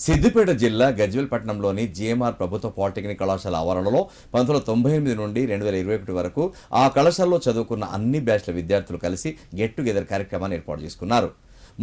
సిద్దిపేట జిల్లా గజ్వేల్ జీఎంఆర్ ప్రభుత్వ పాలిటెక్నిక్ కళాశాల ఆవరణలో పంతొమ్మిది తొంభై ఎనిమిది నుండి రెండు వేల ఇరవై ఒకటి వరకు ఆ కళాశాలలో చదువుకున్న అన్ని బ్యాచ్ల విద్యార్థులు కలిసి గెట్ టుగెదర్ కార్యక్రమాన్ని ఏర్పాటు చేసుకున్నారు.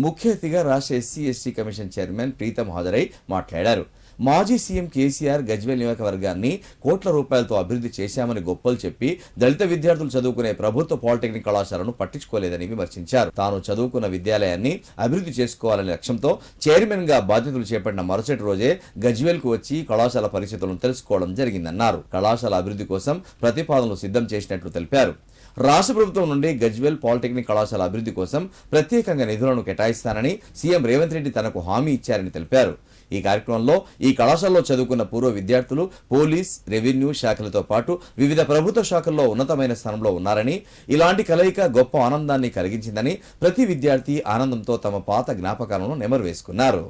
ముఖ్య అతిథిగా రాష్ట్ర SC ST commission chairman Preetham హాజరై మాట్లాడారు. మాజీ సీఎం కేసీఆర్ గజ్వేల్ నియోజకవర్గాన్ని కోట్ల రూపాయలతో అభివృద్ధి చేశామని గొప్పలు చెప్పి దళిత విద్యార్థులు చదువుకునే ప్రభుత్వ పాలిటెక్నిక్ కళాశాలను పట్టించుకోలేదని విమర్శించారు. తాను చదువుకున్న విద్యాలయాన్ని అభివృద్ధి చేసుకోవాలనే లక్ష్యంతో చైర్మన్గా బాధ్యతలు చేపట్టిన మరుసటి రోజే గజ్వేల్కు వచ్చి కళాశాల పరిస్థితులను తెలుసుకోవడం జరిగిందన్నారు. కళాశాల అభివృద్ధి కోసం ప్రతిపాదనలు సిద్ధం చేసినట్లు తెలిపారు. రాష్ట్ర ప్రభుత్వం నుండి గజ్వేల్ పాలిటెక్నిక్ కళాశాల అభివృద్ధి కోసం ప్రత్యేకంగా నిధులను కేటాయిస్తానని సీఎం రేవంత్ రెడ్డి తనకు హామీ ఇచ్చారని తెలిపారు. ఈ కార్యక్రమంలో ఈ కళాశాలలో చదువుకున్న పూర్వ విద్యార్థులు పోలీస్ రెవెన్యూ శాఖలతో పాటు వివిధ ప్రభుత్వ శాఖల్లో ఉన్నతమైన స్థానంలో ఉన్నారని ఇలాంటి కలయిక గొప్ప ఆనందాన్ని కలిగించిందని ప్రతి విద్యార్థి ఆనందంతో తమ పాత జ్ఞాపకాలను నెమరు వేసుకున్నారు.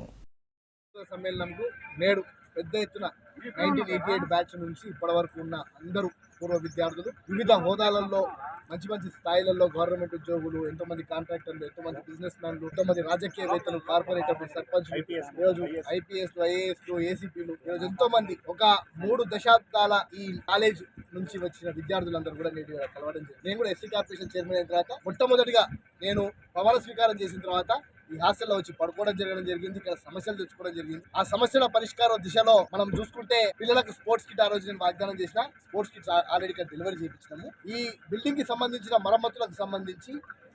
సమ్మేళనంకు నేడు పెద్ద ఎత్తున నైన్టీన్ ఎయిటీ ఎయిట్ బ్యాచ్ నుంచి ఇప్పటి వరకు ఉన్న అందరూ పూర్వ విద్యార్థులు వివిధ హోదాలలో మంచి మంచి స్థాయిలలో గవర్నమెంట్ ఉద్యోగులు ఎంతో మంది కాంట్రాక్టర్లు ఎంతో మంది బిజినెస్ మ్యాన్లు ఎంతో మంది రాజకీయవేత్తలు కార్పొరేటర్లు సర్పంచ్ ఈరోజు ఐపీఎస్ ఐఏఎస్ ఏసీపీలు ఈరోజు ఎంతో మంది ఒక మూడు దశాబ్దాల ఈ కాలేజ్ నుంచి వచ్చిన విద్యార్థులందరూ కూడా నేటి వేళ కలవడం జరిగింది. నేను కూడా ఎస్సీ కార్పొరేషన్ చైర్మన్ అయిన తర్వాత మొట్టమొదటిగా నేను ప్రమాణ స్వీకారం చేసిన తర్వాత ఈ హాస్టల్లో వచ్చి పడుకోవడం జరగడం జరిగింది ఇక్కడ సమస్యలు తెచ్చుకోవడం జరిగింది. ఆ సమస్యల పరిష్కారం దిశలో మనం చూసుకుంటే పిల్లలకు స్పోర్ట్స్ కిట్ ఆ రోజు నేను వాగ్దానం చేసిన స్పోర్ట్స్ కిట్స్ ఆల్రెడీ ఇక్కడ డెలివరీ చేయించినాము. ఈ బిల్డింగ్కి సంబంధించిన మరమ్మతులకు సంబంధించి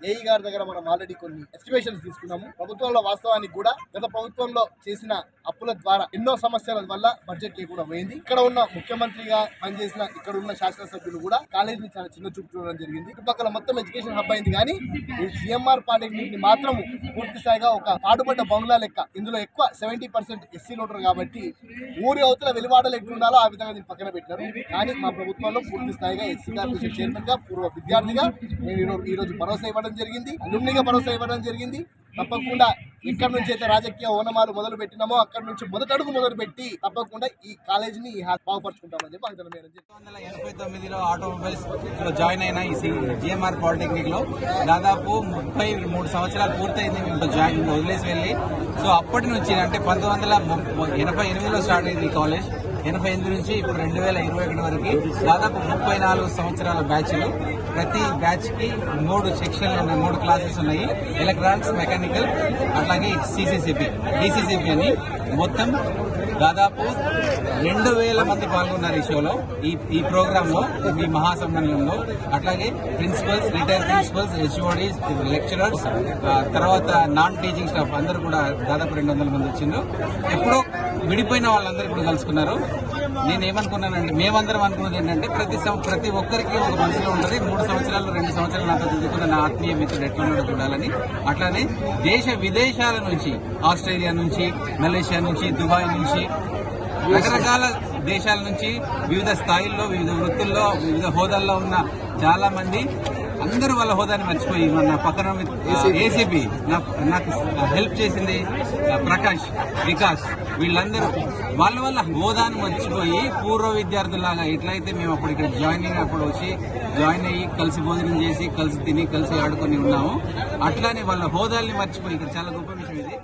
ఏఈ గారి దగ్గర మనం ఆల్రెడీ కొన్ని ఎస్టిమేషన్స్ తీసుకున్నాము. ప్రభుత్వంలో వాస్తవానికి కూడా గత ప్రభుత్వంలో చేసిన అప్పుల ద్వారా ఎన్నో సమస్యల వల్ల బడ్జెట్ లేకుండా పోయింది. ఇక్కడ ఉన్న ముఖ్యమంత్రిగా పనిచేసిన ఇక్కడ ఉన్న శాసనసభ్యులు కూడా కాలేజీని చాలా చిన్న చూపు చూడడం జరిగింది. చుట్టుపక్కల మొత్తం ఎడ్యుకేషన్ హబ్ అయింది కానీ ఈ జిఎంఆర్ పాలిటెక్నిక్ని మాత్రం పూర్తి స్థాయిగా ఒక పాడుపడ్డ బంగ్లా లెక్క. ఇందులో ఎక్కువ సెవెంటీ పర్సెంట్ ఎస్సీలు ఉంటారు కాబట్టి ఊరి అవతల వెలువాడలు ఎట్లుండాలో ఆ విధంగా దీన్ని పక్కన పెట్టారు. కానీ మా ప్రభుత్వంలో పూర్తి స్థాయిగా ఎస్సీ కార్పొరేషన్ చైర్మన్గా పూర్వ విద్యార్థిగా నేను ఈరోజు భరోసా ఇవ్వడం జరిగింది. లుమ్నిగా భరోసా ఇవ్వడం జరిగింది. తప్పకుండా ఎక్కడి నుంచి అయితే రాజకీయ ఓనమాలు మొదలు పెట్టినామో అక్కడి నుంచి మొదటడుగు మొదలు పెట్టి తప్పకుండా ఈ కాలేజీని ఈ హా- బాగుపరుచుకుంటామని చెప్పి వందల ఎనభై తొమ్మిదిలో ఆటోమొబైల్స్లో జాయిన్ అయిన ఈ జిఎంఆర్ పాలిటెక్నిక్లో దాదాపు ముప్పై మూడు సంవత్సరాలు పూర్తయింది మేము జాయిన్ వదిలేసి వెళ్ళి. సో అప్పటి నుంచి అంటే పంతొమ్మిది వందల ఎనభై ఎనిమిదిలో స్టార్ట్ అయింది ఈ కాలేజ్. ఎనభై ఎనిమిది నుంచి ఇప్పుడు రెండు వేల ఇరవై ఒకటి వరకు దాదాపు ముప్పై నాలుగు సంవత్సరాల బ్యాచ్లు. ప్రతి బ్యాచ్కి మూడు సెక్షన్లు ఉన్నాయి మూడు క్లాసెస్ ఉన్నాయి. ఎలక్ట్రానిక్స్ మెకానికల్ అట్లాగే సిసిసిపి డిసిసిపి అని మొత్తం దాదాపు రెండు వేల మంది పాల్గొన్నారు ఈ షోలో. ఈ ఈ ప్రోగ్రామ్లో ఈ మహాసమ్మేళనంలో. అట్లాగే principals retire principals HODs lecturers తర్వాత నాన్ టీచింగ్ స్టాఫ్ అందరూ కూడా దాదాపు రెండు వందల మంది వచ్చిండ్రు. ఎప్పుడో విడిపోయిన వాళ్ళందరూ ఇప్పుడు కలుసుకున్నారు. నేను ఏమనుకున్నానంటే మేమందరం అనుకున్నది ఏంటంటే ప్రతి సం- ప్రతి ఒక్కరికి ఒక మనసులో ఉంటుంది మూడు సంవత్సరాలు రెండు సంవత్సరాలు నాతో చదువుకున్న నా ఆత్మీయ మిత్రుడు ఎట్లా ఉండాలని చూడాలని. అట్లానే దేశ విదేశాల నుంచి ఆస్ట్రేలియా నుంచి మలేషియా నుంచి దుబాయ్ నుంచి రకరకాల దేశాల నుంచి వివిధ స్థాయిల్లో వివిధ వృత్తుల్లో వివిధ హోదాల్లో ఉన్న చాలా మంది అందరూ వాళ్ళ హోదాని మర్చిపోయి మన పక్కన ఏసీపీ నాకు హెల్ప్ చేసింది ప్రకాష్ వికాస్. వీళ్ళందరూ వాళ్ళ వాళ్ళ హోదాని మర్చిపోయి పూర్వ విద్యార్థులాగా ఎట్లయితే మేము అప్పుడు ఇక్కడ జాయినింగ్ అప్పుడు వచ్చి జాయిన్ అయ్యి కలిసి భోజనం చేసి కలిసి తిని కలిసి ఆడుకొని ఉన్నాము. అట్లానే వాళ్ళ హోదాల్ని మర్చిపోయి ఇక్కడ చాలా గొప్ప విషయం ఇది.